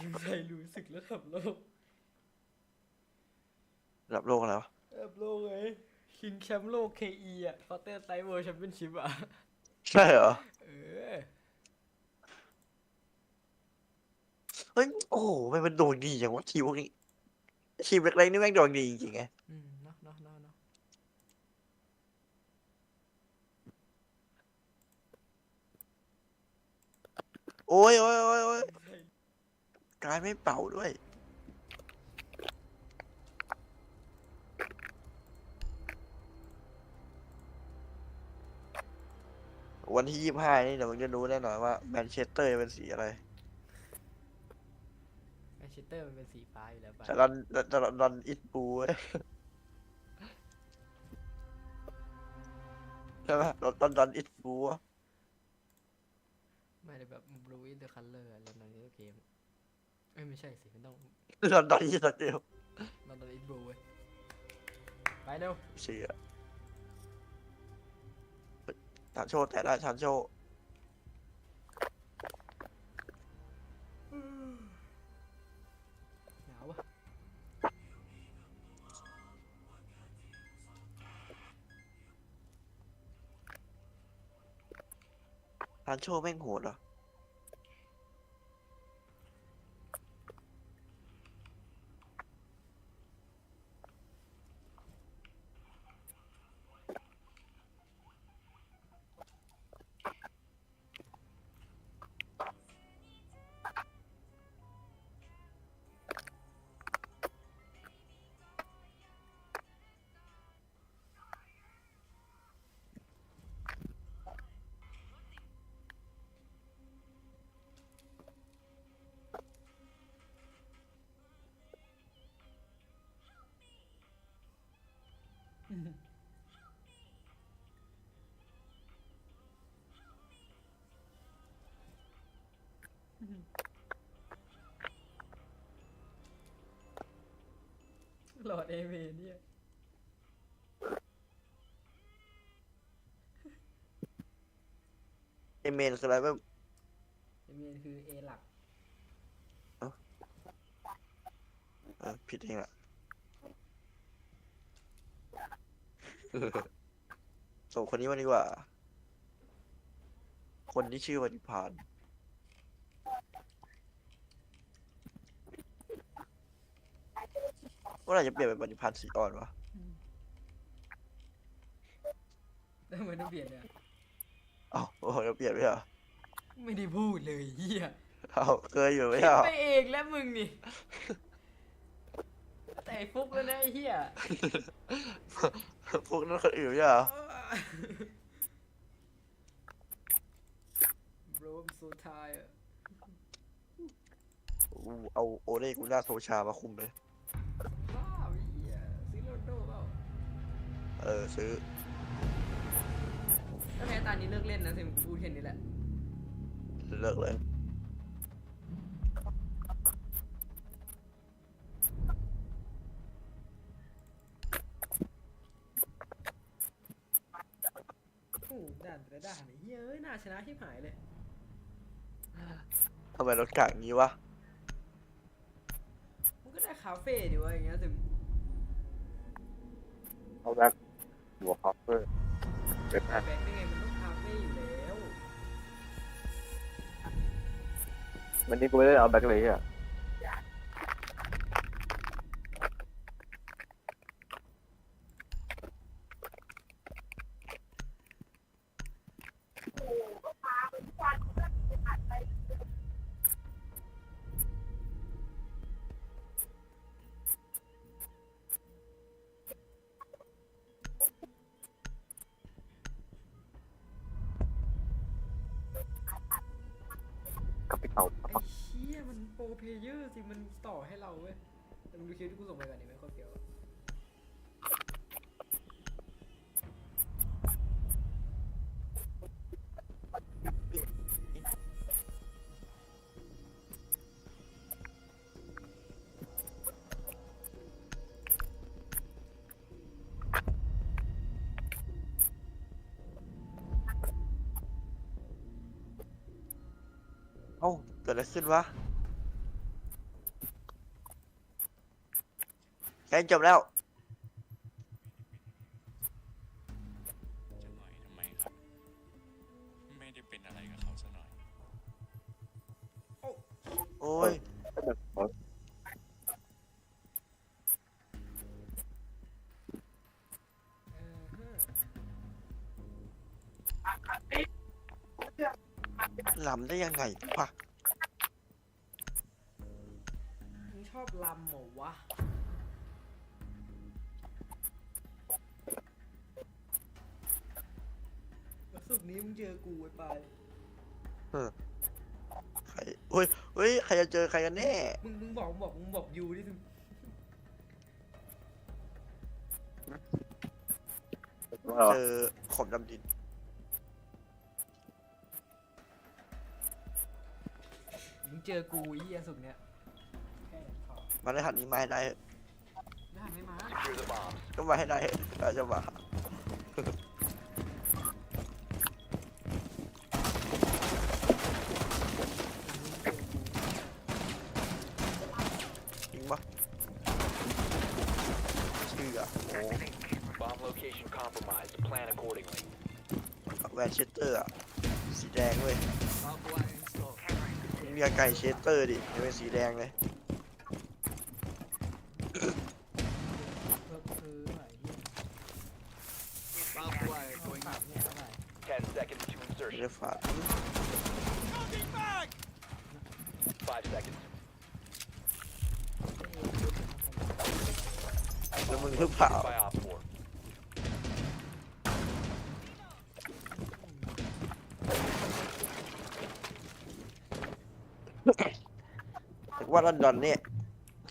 ทีมไทยรู้สึกระดับโลกระดับโลกแล้วระดับโลกเลยชิงแชมป์โลก KE อะคอเตอร์ไตเวิร์แชมเปี้ยนชิพอะ ใช่เหรอ เออ เฮ้ย โอ้โหมันเป็นดวงดีอย่างวะทีมพวกนี้ ทีมเล็กๆนี่แม่งดวงดีจริงๆไงอืมเนาะเนาะเนาะเนาะโอ้ยโอ้ยโอ้ยโอ้ย กายไม่เป่าด้วย วันที่ยี่ห้านี่เดี๋ยวมึงจะรู้แน่นอนว่าแมนเชสเตอร์เป็นสีอะไรแมนเชสเตอร์มันเป็นสีฟ้าอยู่แล้วป่ะจะรอนจะรอนรอนอิทบูเว้ยใช่ไหมรอนรอนรอนอิทบูอะ ไม่ได้แบบ blue is the color อะไรนั่นเกม เอ้ยไม่ใช่สิมันต้องรอนรอนอิทเดียวลอนดอนอินบลูเว้ยไปเร็วเสียชานโชว์แต่ได้ชานโชว์หนาวอะชานโชว์แม่งโหดเหรอ หลอดเอเมเนี่ยเอเมนคืออะไรไม่เอเมนคือเอหลักเออผิดเองแหละส่งคนนี้มาดีกว่า คนที่ชื่อวันนิพาน มื่อไหร่จะเปลี่ยนเป็นวันนิพานสีอ่อนวะแล้วทำไมต้องเปลี่ยนเนี่ยเอ้าโอ้โหจะเปลี่ยนไม่เหรอไม่ได้พูดเลยเฮียเอ้าเคยอยู่ไม่คิดใช่เหรอไปเองแล้วมึงนี่ แต่ไอ้ฟุกแล้วนะไอ้เฮียพวกนั้นคนอื่นไม่ใช่เหรอ Bro I'm so tired กูเอาโอเล่กูน่าโซชามาคุมเลย เออซื้อ ถ้าแพ้ตานี้เลิกเล่นนะสิมึงพูดแค่นี้แหละ เลิกเลยโอ้โหด่านแต่ละด่านไอ้เฮียเอ้ยน่าชนะชิบหายเลย ทำไมรถกากงี้วะ มันก็ได้คาเฟ่ดีวะอย่างเงี้ยสิเอาแบ็ค หัวคอฟเฟอร์เจ็ดแบอันงค์ได้ไงมันต้องคาเฟ่อยู่แล้ว วันนี้กูไม่ได้เอาแบ็คเลยอะ เยอร์สิมันต่อให้เราเว้ยแต่มึงดูคลิปที่กูส่งไปก่อนดิไม่โคตรเฟี้ยวอะเอ้าเกิดอะไรขึ้นวะ ใกล้จบแล้ว จะหน่อยทำไมครับ ไม่ได้เป็นอะไรกับเขาซะหน่อย โอ้ยก็แบบว่าเออฮะลำได้ยังไงวะ มึงชอบลำเหรอวะ วันศุกร์นี้มึงเจอกูไอ้ปายใครเฮ้ยเฮ้ย ใครจะเจอใครกันแน่ มึงมึงบอกมึงบอกมึงบอกยูดิมึงว่าเจอขอบดำดิน มึงเจอกูไอ้เหี้ยศุกร์เนี้ยแค่นั้นพอมาได้หัดนี้มาให้ได้เถอะได้ไม่มา Secure the bomb. ก็มาให้ได้เถอะเราจะมาจริงปะชื่ออะโอ้ Bomb location compromised. Plan accordingly. แวนเชสเตอร์อะสีแดงเว้ยมีไก่เชสเตอร์ดิยังเป็นสีแดงเลย เพิ่มคือไหนเหี้ยต้องปรับเนี่ยเท่าไหร่ 10 seconds to เร insertion. ฟาด 5 seconds. แล้วมึงหรือเปล่า By Op 4. แต่ ว่าลอนดอนเนี่ย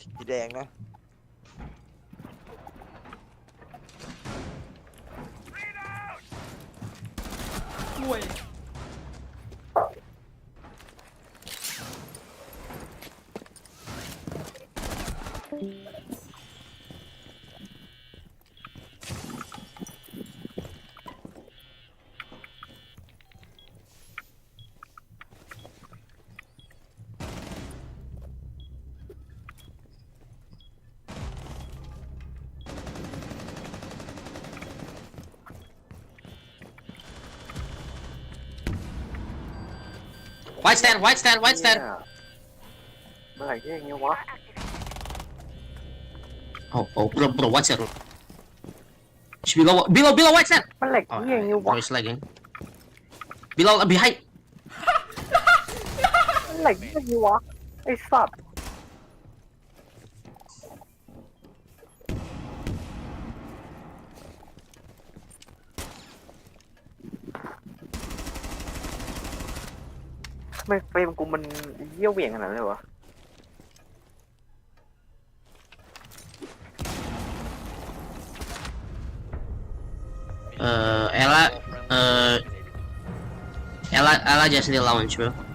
สีแดงนะห่วยอืม White stand, white stand, white stand. เนี่ยเมื่อไหร่ที่อย่างเงี้ยวะ Oh, oh, bro, bro, watch that. It's below, below, below, white stand. มันแหลก Oh, ที่อย่างเงี้ยวะ voice lagging. Below, uh, behind. มันแหลกที่อย่างเงี้ยวะไอ้สัตว์ ไมเฟรมกูมันเยี่ยวเหวี่ยงขนาดนั้นเลยวะเออเอล่าเออเอล่าเอล่า just relaunch bro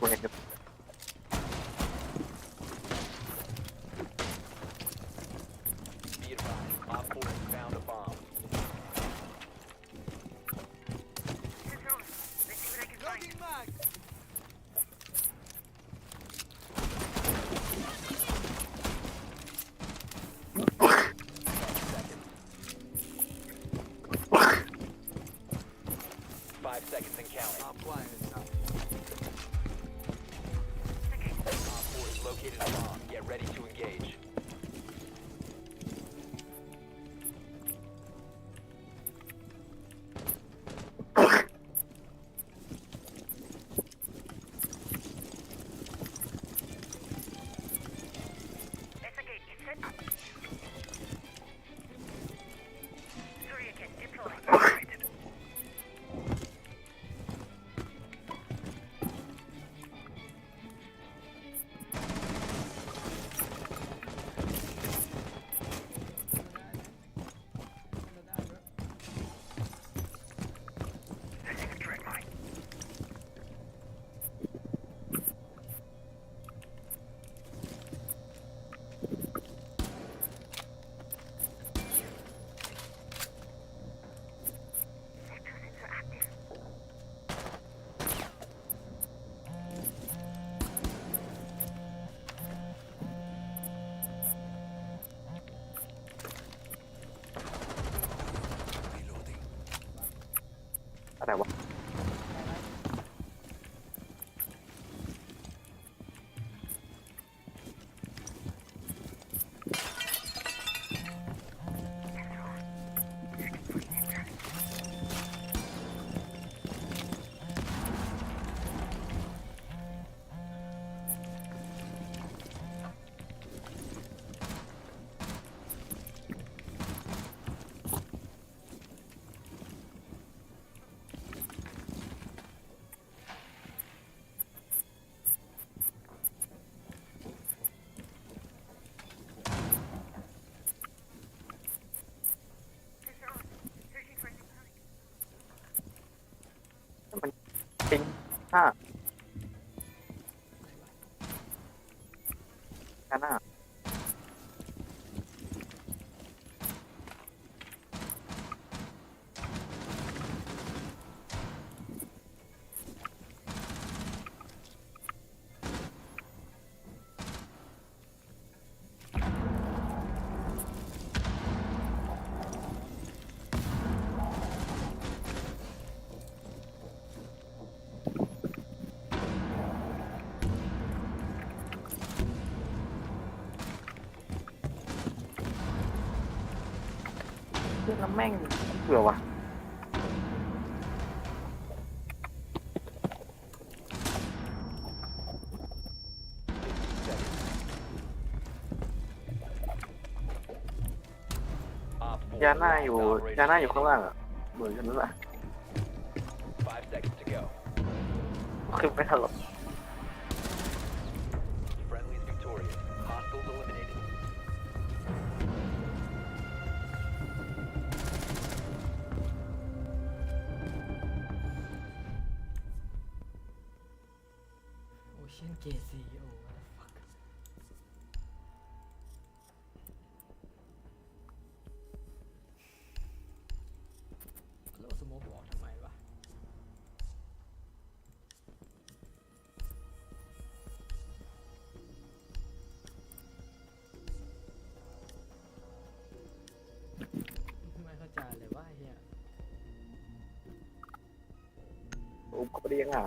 random. Be advised, Op 4 has found a bomb. Five seconds and counting. Op 4 has located a bomb. Get ready to engage. ห้าแเบื่อวะ Op 4ยาหน้าอยู่ last operator ยาหน้าอยู่ข้าง standing. ล่างอะเหมือนกันนั่นแหละ Five seconds to go. ขึ้นไม่ทันหรอก อุ้มก็ได้ยังไง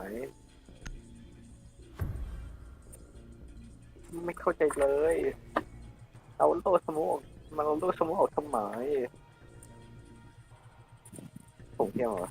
ไม่เข้าใจเลย เอาโลดสโมกมันเอาโลดสโมกออกทำไมผมเที่ยวเหรอ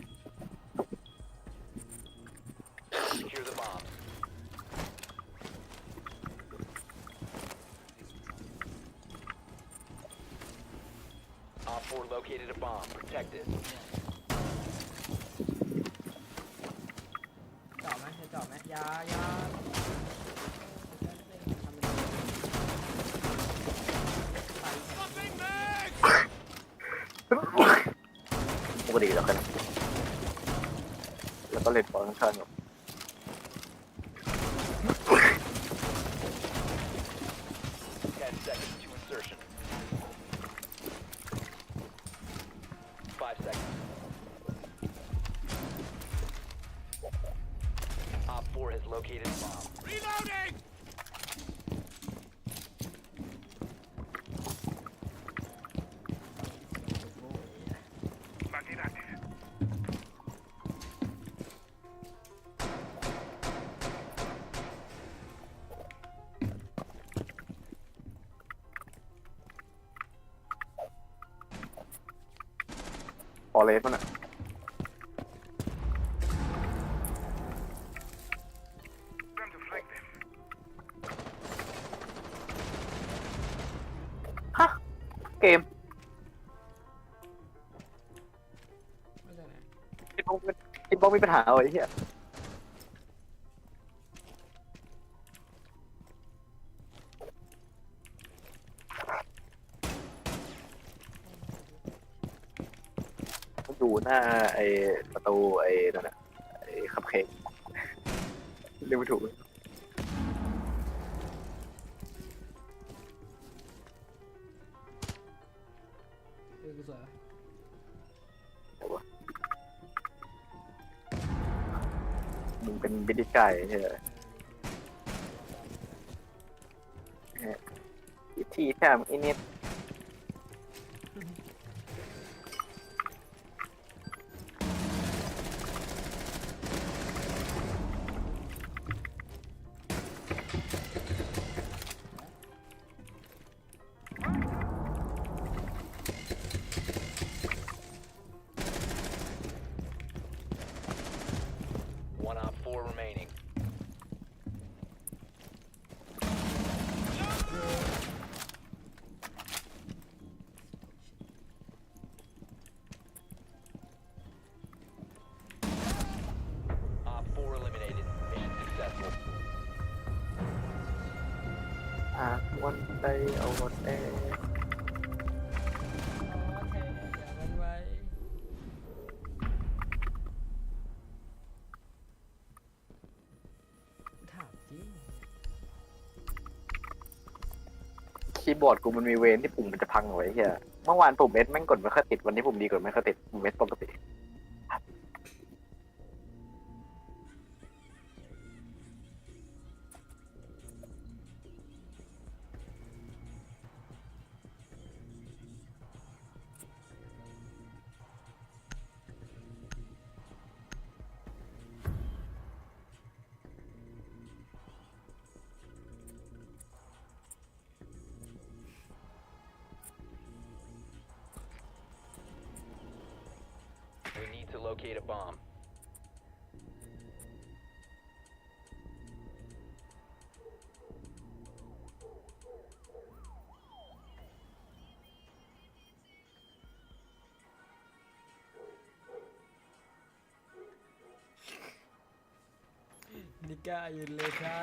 Ten seconds to insertion. Five seconds. Op 4 has located bomb. พ เลสมันอะฮะเกมไม่ใช่ไหนอินบ็อกซ์อินบ็อกซ์มีปัญหาเอาไอ้เหี้ย หน้าไอ้ประตูไอ้นั่นน่ะไอ้คัพเค้กเรียกไม่ถูกเออกูสวยปะมึงเป็นบิดดี้ไก่ใช่ไหมที่แทมอินิด ใดเอาวันแอโอเคอย่ามันไว้ถามจริงคีย์บอร์ดกูมันมีเวนที่ปุ่มมันจะพังเอไว้เฮียเมื่อวานปุ่มเอสแม่งกดไม่ค่อยติด วันนี้ปุ่มดีกดไม่ค่อยติดปุ่มเอสปกติ locate a bomb. นิก้าอยู่เลชา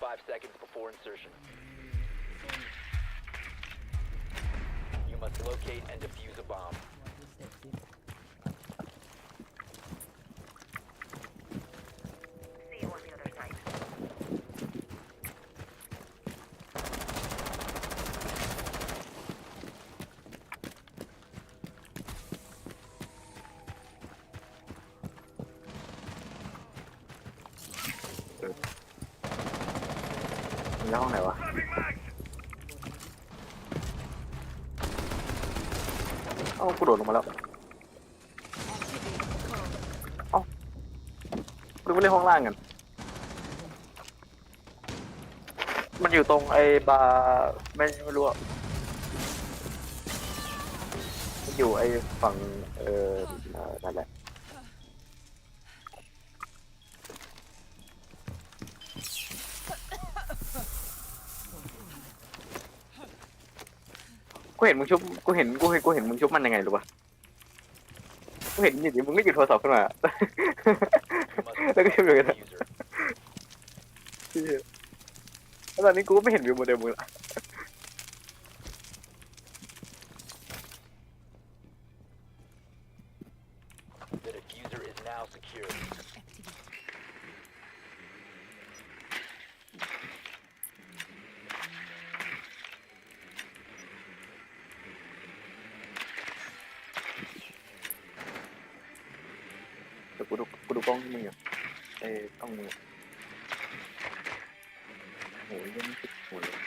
Five seconds before insertion. You must locate and defuse a bomb. เอ้ากูโดดลงมาแล้วเอ้ากูไม่เล่นห้องล่างกันมันอยู่ตรงไอ้บาร์ไม่ไม่รู้อะมันอยู่ไอ้ฝั่งเออเอ่อนั่นแหละ เห็นมึงชุบกูเห็นกูเห็นกูเห็นมึงชุบมันยังไงรู้ปะกูเห็นอยู่ดีมึงก็หยิบโทรศัพท์ขึ้นมา แล้วก็ชุบอยู่กันแล้วตอนนี้กูก็ไม่เห็นวิวโมเดลมึงละ The diffuser is now secure. เดี๋ ยวกูดูกูดูกล้องมึงอยู่เอ้ยกล้องมึงอโอ้ยยังติดหัวเลย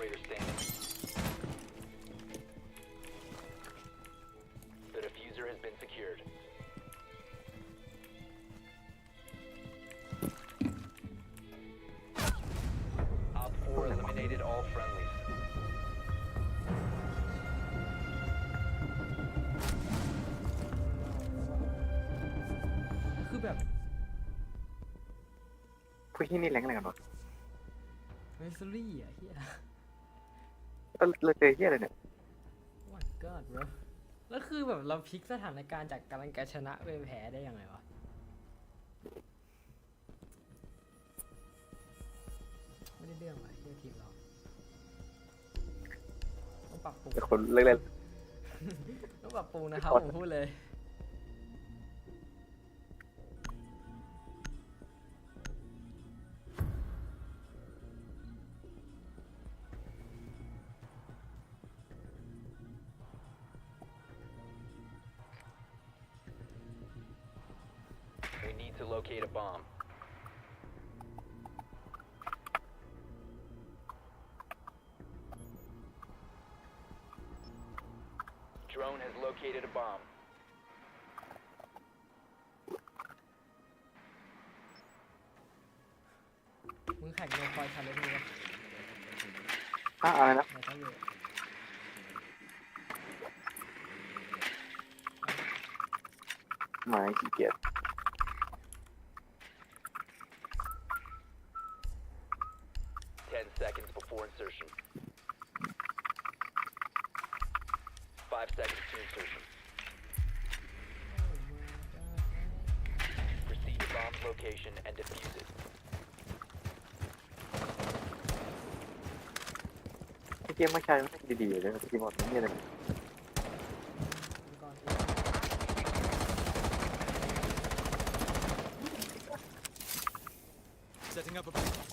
operator standing. The diffuser has been secured. Op 4 eliminated all friendlies. คือแบบ พวกที่นี่แรงอะไรกันวะ เวสลี่อ่ะเฮีย เราเราเจอเฮียอะไรเนี่ย my god bro แล้วคือแบบเราพลิกสถานการณ์จากกำลังจะชนะเป็นแพ้ได้ยังไงวะ ไม่ได้เรื่องว่ะเฮียทีมเราต้องปรับปรุงเป็นคนเล่น ต้องปรับปรุงนะครับขอผมพูดเลย locate a bomb. drone has located a bomb. มึงแข่งโดนคอยชันเลยทีวะอะอะไรนะไหนต้องอยู่หมายขี้เกียจ กมมาใช้มันดีๆเลยทีมอกนี่อะไรเซตติ้งอัพ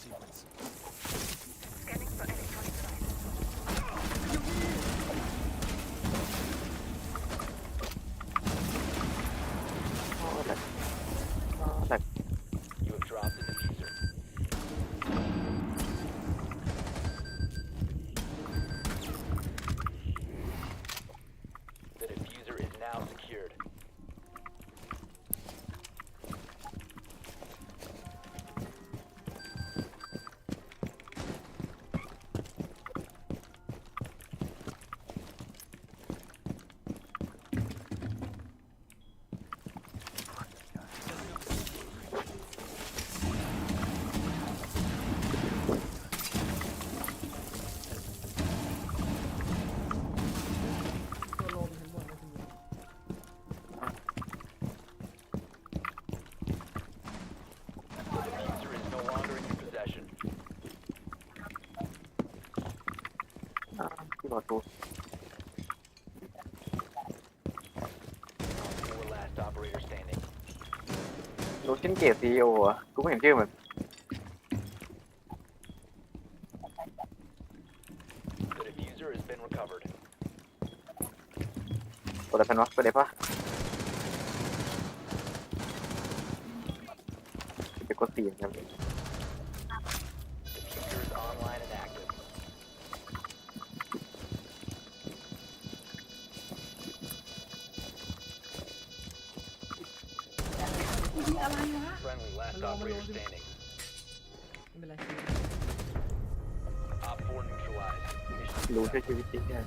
รู้ชิ้นเกตซีโออะกูไม่เห็นชื่อมัน The diffuser has been recovered. ตัวอะไรเป็นวะตัวเด็กปะเป็นกดตีนครับ operator hello. standing. ไม่เป็นไร Op 4 neutralized. Mission รู้ success. ใช่ชีวิตจริงเนี่ย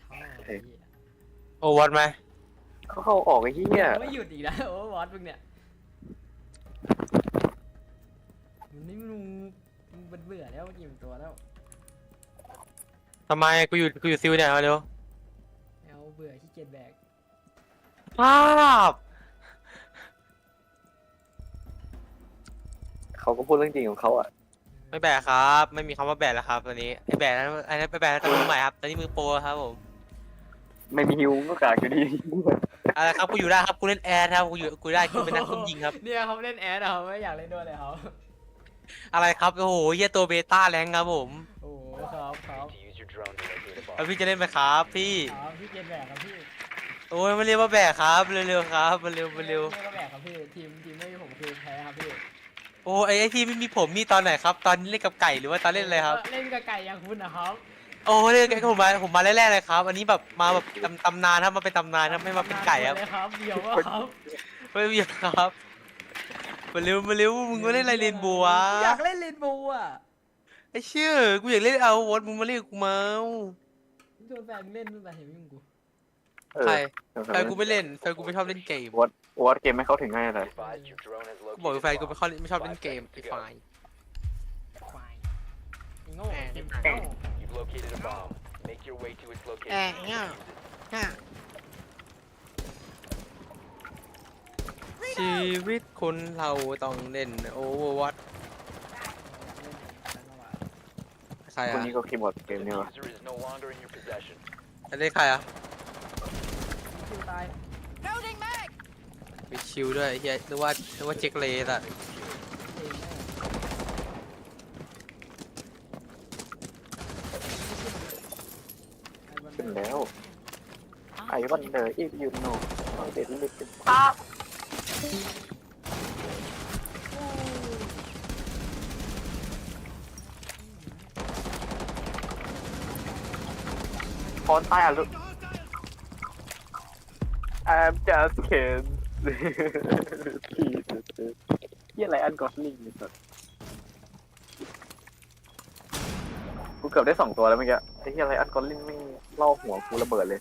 เท่าไอ้เหี้ยโอวัดไหมเขาเข้าออกไอ้เหี้ย ไม่หยุดอีกแล้วโอ้วอตมึงเนี่ย เบื่อแล้วกี่ตัวแล้วทำไมกูอยู่กูอยู่ซิลเนี่ยมาเร็วเอาเบื่อขี้เกียจแบกภาพเขาก็พูดเรื่องจริงของเขาอะไม่แบกครับ ไม่มีคำว่าแบกแล้วครับตอนนี้ไอ้แบกนั้นไอ้นั้นไปแบกนั้นตอนมือใหม่ครับตอนนี้มือโปรครับผมไม่มีฮิวก็กากอยู่ดีอะไรครับกูอยู่ได้ครับกูเล่นแอร์ครับกูอยู่กูได้กูเป็นนักซุ่มยิงครับเนี่ยเขาเล่นแอดอะเขาไม่อยากเล่นด้วยเลยเขา อะไรครับ โอ้โหเหี้ยตัวเบต้าแรงครับผมโอ้โหครับครับ To use your drone to locate a แล้ว bomb. พี่จะเล่นไหมครับ พี่ ครับพี่เกียจแบกครับพี่โอ้ยมาเรียกว่าแบกครับ เร็วๆครับมาเร็วมาเร็วพี่ก็แบกครับพี่ทีมทีมไม่มีผมคือแพ้ครับพี่โอ้ไอ้ไอ้ที่ไม่มีผมนี่ตอนไหนครับ ตอนเล่นกับไก่หรือว่าตอนเล่นอะไรครับ เล่นกับไก่อย่างคุณนะครับโอ้เล่นกับไก่ผมมาผมมาแรกๆเลยครับ อันนี้แบบมาแบบตำตำนานครับมาเป็นตำนานครับไม่มาเป็นไก่ครับเลยครับเดี๋ยวว่าครับ ไม่มีครับ มาเร็วมาเร็วมึงมาเล่นอะไรเรนโบว์วะอยากเล่นเรนโบว์อะไอ้เชื่อกูอยากเล่นเอาวอตมึงมาเล่นกับกูมาโดนแฟนเล่นนู่นไปเห็นไหมมึงกูเอใครอแฟนกูไม่เล่นแฟนกูไม่ชอบเล่นเกมวอตวอตเกมไม่เข้าถึงง่ายเลย Advised your drone has กูบอก located แฟน a กูไม่ bomb. ค่อยไม่ชอบเล่นเกมไอ้ไฟล์ควายไอ้โง่แหม่เกมแหม่โง่ You've located a bomb. Make your way to its แอะ location. เนี่ย ชีวิตคนเราต้องเล่นโอเวอร์วัตใครคนอะนี้ก็คีย์บอร์ดเก The มเนี่ยวะ diffuser is no longer in your possession. จะเล่นใครอะคิวตายมีชิวด้วยไอ้เฮียนึกว่านึกว่าเจ็กเลสอะเองแน่ไอ้วันขึ้นเดอร์แล้วอ้าวไอ้วันเดอร์อีฟยูโน่เด็ดลิบ คอนตายอะลูก I'm just kidding ยี่อะไรอันกอสลิงนี่สัสกูเกือบได้สองตัวแล้วเมื่อกี้ไอ้ยี่อะไรอันกอสลิงไม่งล่อหัวกูระเบิดเลย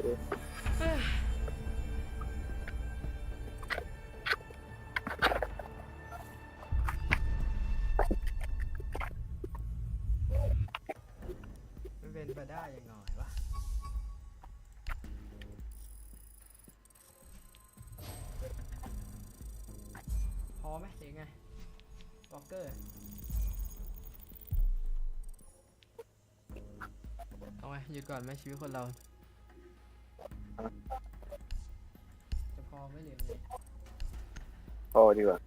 มันเป็นไปได้ยังไงวะ พอไหมหรือไงวอลเกอร์ เอาไงหยุดก่อนไหมชีวิตคนเรา ไหมหรือไงพอดีกว่า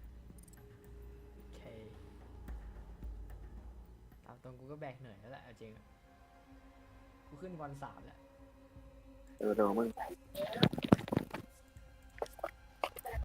โอเคตามตรงกูก็แบกเหนื่อยแล้วแหละเอาจริงอะกูขึ้นวันสามแล้ว เออเดี๋ยวมึง